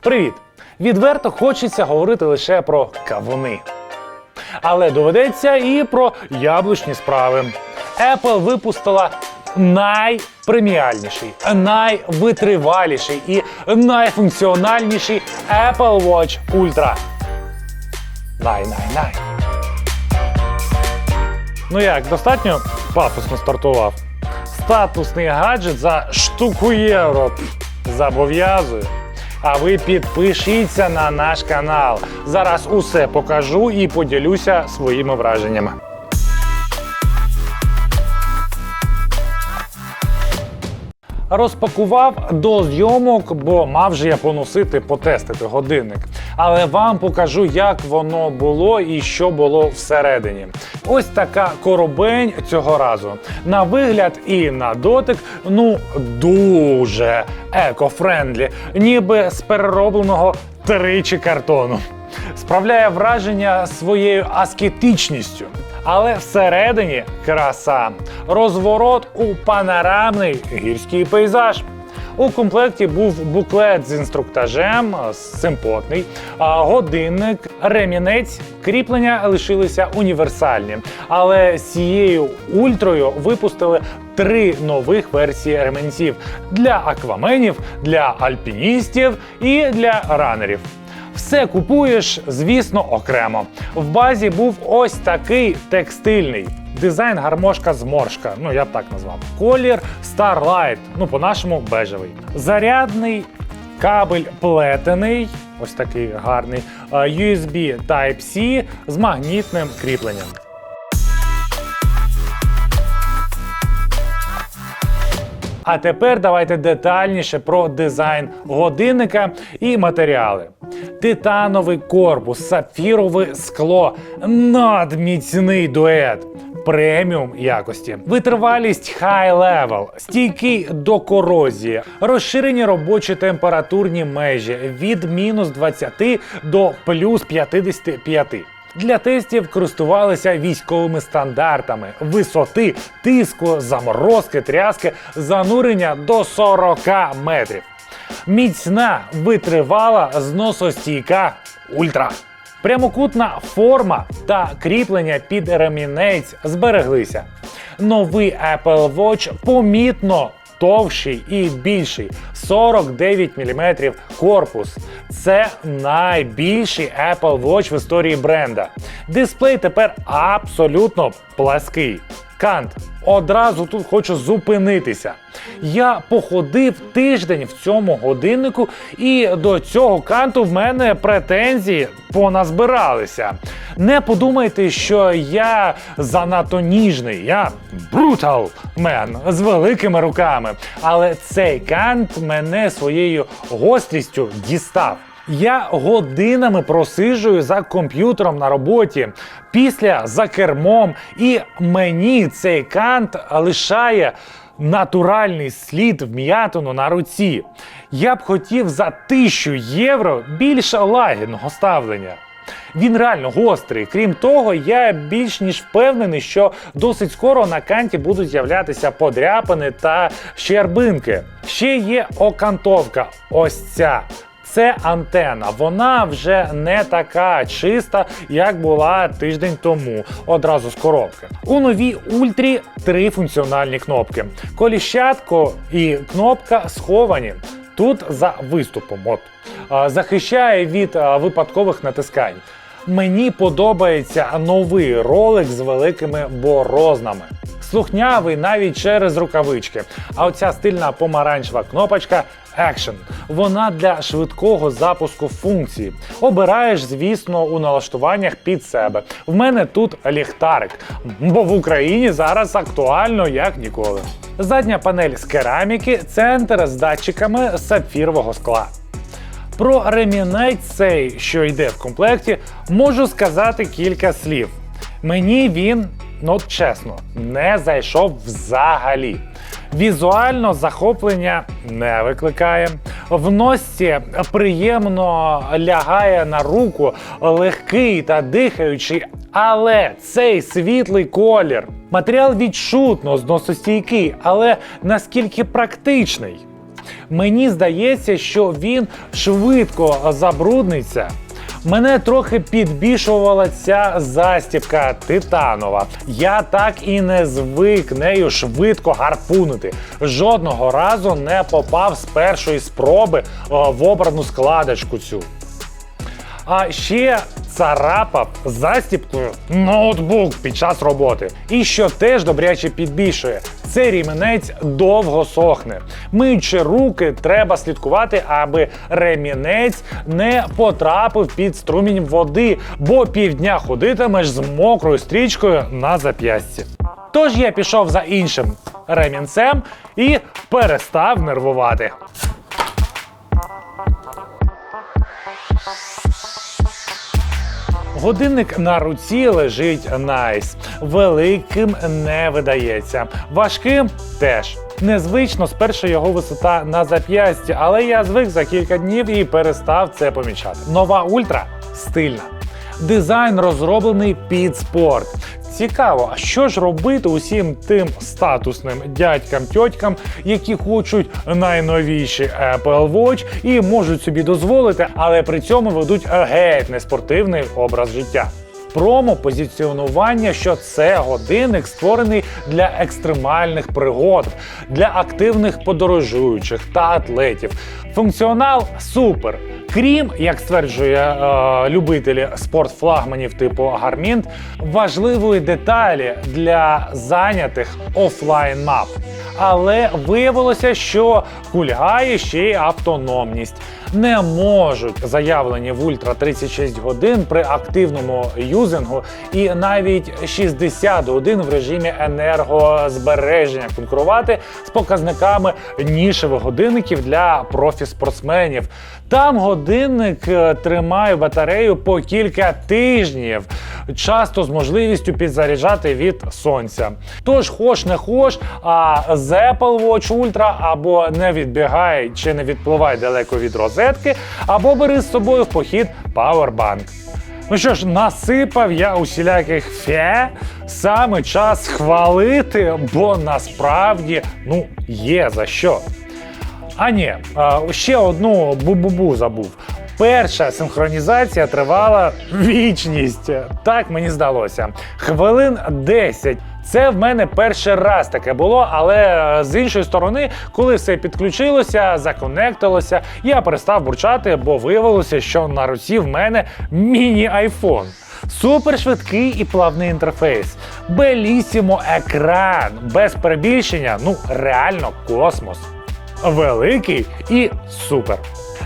Привіт! Відверто хочеться говорити лише про кавуни. Але доведеться і про яблучні справи. Apple випустила найпреміальніший, найвитриваліший і найфункціональніший Apple Watch Ultra. Най-най-най. Ну як, достатньо пафосно стартував. Статусний гаджет за штуку євро Пф, зобов'язує. А ви підпишіться на наш канал. Зараз усе покажу і поділюся своїми враженнями. Розпакував до зйомок, бо мав же я поносити, потестити годинник. Але вам покажу, як воно було і що було всередині. Ось така коробень цього разу. На вигляд і на дотик, ну дуже еко-френдлі, ніби з переробленого тричі картону. Справляє враження своєю аскетичністю. Але всередині краса, розворот у панорамний гірський пейзаж. У комплекті був буклет з інструктажем, симпотний, годинник, ремінець, кріплення лишилися універсальні. Але з цією ультрою випустили три нових версії ременців для акваменів, для альпіністів і для ранерів. Все купуєш, звісно, окремо. В базі був ось такий текстильний. Дизайн гармошка зморшка, ну я б так назвав. Колір Starlight, ну по-нашому бежевий. Зарядний кабель плетений, ось такий гарний. а, USB Type-C з магнітним кріпленням. А тепер давайте детальніше про дизайн годинника і матеріали. Титановий корпус, сапфірове скло, надміцний дует. Преміум якості, витривалість high level, стійкий до корозії, розширені робочі температурні межі від мінус 20 до плюс 55. Для тестів користувалися військовими стандартами висоти, тиску, заморозки, тряски, занурення до 40 метрів. Міцна, витривала, зносостійка ультра. Прямокутна форма та кріплення під ремінець збереглися. Новий Apple Watch помітно товщий і більший 49 мм корпус. Це найбільший Apple Watch в історії бренда. Дисплей тепер абсолютно плаский. Кант, одразу тут хочу зупинитися. Я походив тиждень в цьому годиннику, і до цього канту в мене претензії поназбиралися. Не подумайте, що я занадто ніжний, я брутал мен з великими руками. Але цей кант мене своєю гострістю дістав. Я годинами просиджую за комп'ютером на роботі, після за кермом, і мені цей кант лишає натуральний слід вм'ятину на руці. Я б хотів за тисячу євро більше лагідного ставлення. Він реально гострий. Крім того, я більш ніж впевнений, що досить скоро на канті будуть з'являтися подряпини та щербинки. Ще є окантовка. Ось ця. Це антена. Вона вже не така чиста, як була тиждень тому, одразу з коробки. У новій ультрі три функціональні кнопки: коліщатко і кнопка сховані. Тут за виступом. От захищає від випадкових натискань. Мені подобається новий ролик з великими борознами. Слухнявий навіть через рукавички. А оця стильна помаранчева кнопочка Action. Вона для швидкого запуску функції. Обираєш, звісно, у налаштуваннях під себе. В мене тут ліхтарик, бо в Україні зараз актуально як ніколи. Задня панель з кераміки, центр з датчиками сапфірового скла. Про ремінець цей, що йде в комплекті, можу сказати кілька слів. Мені він, ну чесно, не зайшов взагалі. Візуально захоплення не викликає. В носці приємно лягає на руку, легкий та дихаючий, але цей світлий колір. Матеріал відчутно зносостійкий, але наскільки практичний. Мені здається, що він швидко забрудниться. Мене трохи підбішувала ця застібка титанова. Я так і не звик нею швидко гарпунити. Жодного разу не попав з першої спроби в обрану складочку цю. А ще царапав застіпкою ноутбук під час роботи. І що теж добряче підбільшує, цей рімінець довго сохне. Миючи руки, треба слідкувати, аби ремінець не потрапив під струмінь води, бо півдня ходитимеш з мокрою стрічкою на зап'ясті. Тож я пішов за іншим ремінцем і перестав нервувати. Годинник на руці лежить найс. Великим не видається. Важким теж. Незвично спершу його висота на зап'ясті, але я звик за кілька днів і перестав це помічати. Нова ультра стильна. Дизайн розроблений під спорт. Цікаво, а що ж робити усім тим статусним дядькам тьотькам, які хочуть найновіші Apple Watch і можуть собі дозволити, але при цьому ведуть геть неспортивний образ життя. Промо позиціонування, що це годинник створений для екстремальних пригод, для активних подорожуючих та атлетів. Функціонал супер. Крім, як стверджує е, любителі спортфлагманів типу Гармінт, важливої деталі для зайнятих офлайн мап. Але виявилося, що кульгає ще й автономність. Не можуть заявлені в Ультра 36 годин при активному юзингу і навіть 61 в режимі енергозбереження конкурувати з показниками нішевих годинників для профі-спортсменів. Там годинник е, тримає батарею по кілька тижнів, часто з можливістю підзаряджати від сонця. Тож, хоч не хоч, а з Apple Watch Ultra або не відбігай чи не відпливай далеко від розетки, або бери з собою в похід Powerbank. Ну що ж, насипав я усіляких фе, саме час хвалити, бо насправді ну є за що. А ні, ще одну бу-бу-бу забув. Перша синхронізація тривала вічність. Так мені здалося. Хвилин 10. Це в мене перший раз таке було, але е, з іншої сторони, коли все підключилося, законектилося, я перестав бурчати, бо виявилося, що на руці в мене міні-айфон. Супер швидкий і плавний інтерфейс. Белісімо екран. Без перебільшення, ну реально космос великий і супер.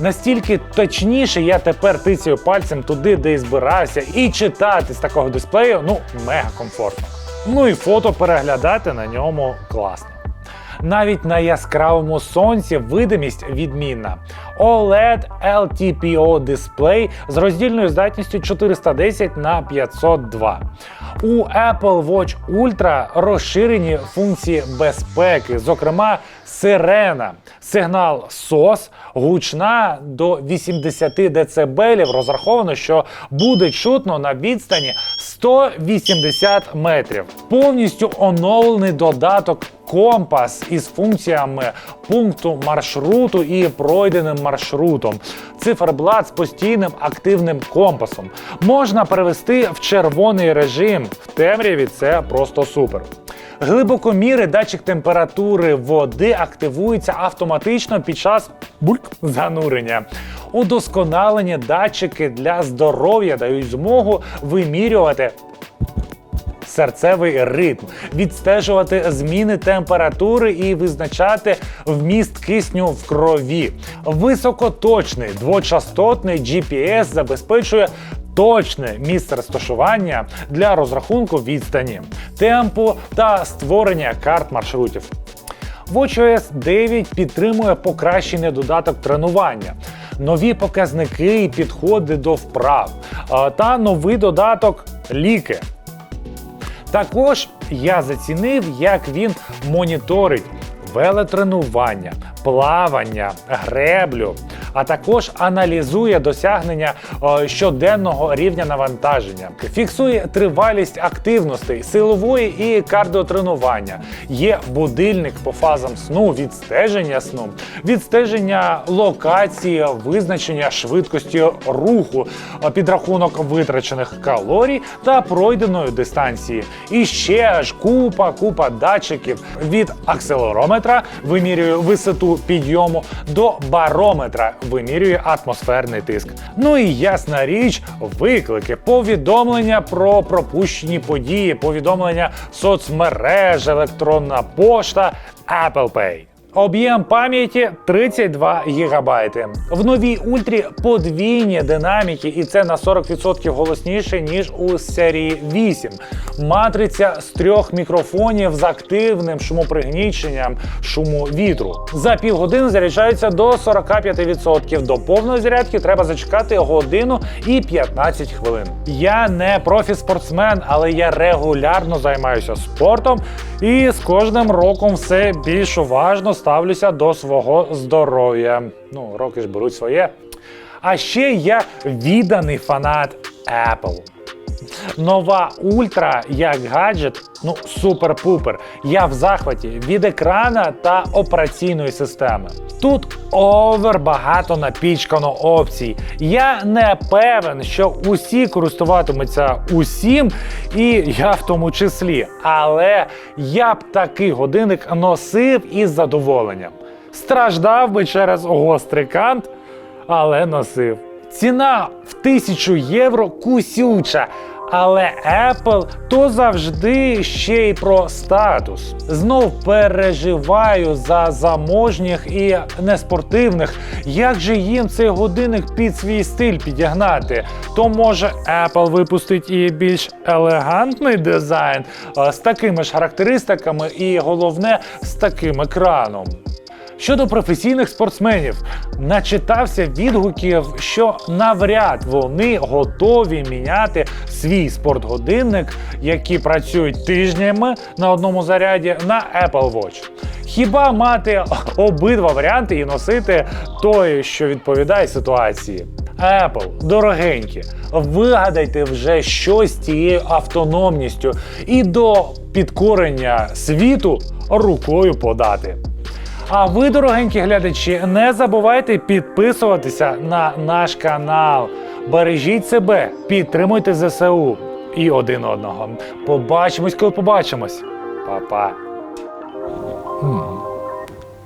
Настільки точніше я тепер тицяю пальцем туди, де і збирався, і читати з такого дисплею ну мега комфортно. Ну і фото переглядати на ньому класно. Навіть на яскравому сонці видимість відмінна. OLED LTPO дисплей з роздільною здатністю 410 на 502. У Apple Watch Ultra розширені функції безпеки, зокрема сирена, сигнал SOS, гучна до 80 дБ, розраховано, що буде чутно на відстані 180 метрів. Повністю оновлений додаток компас із функціями пункту маршруту і пройденим маршрутом. Циферблат з постійним активним компасом. Можна перевести в червоний режим. В темряві це просто супер. Глибокоміри датчик температури води активується автоматично під час бульк занурення. Удосконалені датчики для здоров'я дають змогу вимірювати серцевий ритм, відстежувати зміни температури і визначати вміст кисню в крові. Високоточний двочастотний GPS забезпечує точне місце розташування для розрахунку відстані, темпу та створення карт маршрутів. WatchOS 9 підтримує покращений додаток тренування, нові показники і підходи до вправ та новий додаток ліки. Також я зацінив, як він моніторить велетренування, плавання, греблю, а також аналізує досягнення щоденного рівня навантаження, фіксує тривалість активностей, силової і кардіотренування. Є будильник по фазам сну, відстеження сну, відстеження локації, визначення швидкості руху, підрахунок витрачених калорій та пройденої дистанції. І ще ж купа, купа датчиків від акселерометра вимірює висоту підйому до барометра, вимірює атмосферний тиск. Ну і ясна річ, виклики, повідомлення про пропущені події, повідомлення соцмереж, електронна пошта, Apple Pay. Об'єм пам'яті 32 ГБ. В новій ультрі подвійні динаміки, і це на 40% голосніше, ніж у серії 8. Матриця з трьох мікрофонів з активним шумопригніченням шуму вітру. За півгодини заряджаються до 45%. До повної зарядки треба зачекати годину і 15 хвилин. Я не профі-спортсмен, але я регулярно займаюся спортом і з кожним роком все більш уважно ставлюся до свого здоров'я. Ну, роки ж беруть своє. А ще я відданий фанат Apple. Нова ультра як гаджет, ну супер-пупер. Я в захваті від екрана та операційної системи. Тут овер багато напічкано опцій. Я не певен, що усі користуватимуться усім, і я в тому числі. Але я б такий годинник носив із задоволенням. Страждав би через гострий кант, але носив. Ціна в тисячу євро кусюча. Але Apple то завжди ще й про статус. Знов переживаю за заможніх і неспортивних. Як же їм цей годинник під свій стиль підігнати? То може Apple випустить і більш елегантний дизайн з такими ж характеристиками, і головне з таким екраном. Щодо професійних спортсменів, начитався відгуків, що навряд вони готові міняти свій спортгодинник, які працюють тижнями на одному заряді, на Apple Watch. Хіба мати обидва варіанти і носити той, що відповідає ситуації? Apple, дорогенькі, вигадайте вже щось з цією автономністю і до підкорення світу рукою подати. А ви, дорогенькі глядачі, не забувайте підписуватися на наш канал. Бережіть себе, підтримуйте ЗСУ і один одного. Побачимось, коли побачимось. Па-па.